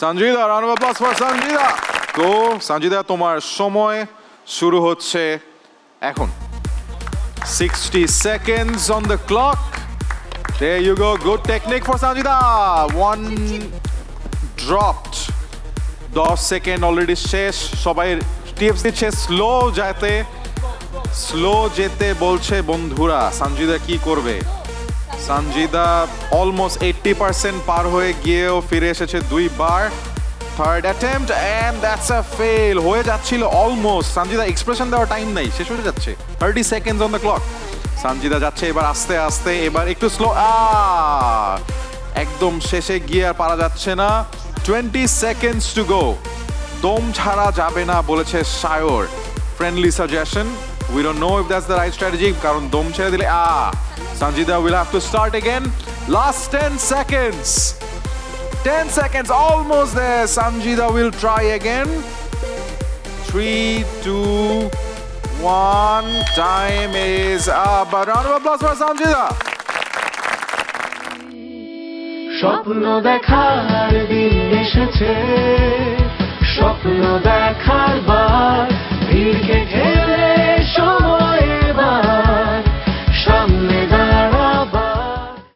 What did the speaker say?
Sanjida round off for Sanjida. তো সঞ্জিদা, তোমার সময় শুরু হচ্ছে এখন। 60 seconds on the clock there you go, good technique for Sanjida. One dropped 10 seconds already শেষ। সবাই টিপস দিচ্ছে স্লো যাতে স্লো যেতে বলছে বন্ধুরা। সঞ্জিদা কি করবে? সঞ্জিদা অলমোস্ট এইট্টি পার্সেন্ট পার হয়ে গিয়েও ফিরে এসেছে দুইবার। Third attempt and that's a fail হয়ে যাচ্ছিল অলমোস্ট সঞ্জিদা এক্সপ্রেশন দেওয়ার টাইম নেই, শেষ হয়ে যাচ্ছে। Thirty seconds on the clock Sanjida যাচ্ছে এবার আস্তে আস্তে, এবার একটু স্লো একদম শেষে গিয়ে আর পারা যাচ্ছে না। টোয়েন্টি সেকেন্ডস টু গো দম ছাড়া যাবে না বলেছে Sayar friendly suggestion we don't know if that's the right strategy কারণ দম ছেড়ে দিলে আ Sanjida will have to start again last ten seconds 10 seconds, almost there. Sanjida will try again. Three, two, one. Time is up. A round of applause for Sanjida. স্বপ্ন দেখার দিন এসেছে স্বপ্ন দেখার বার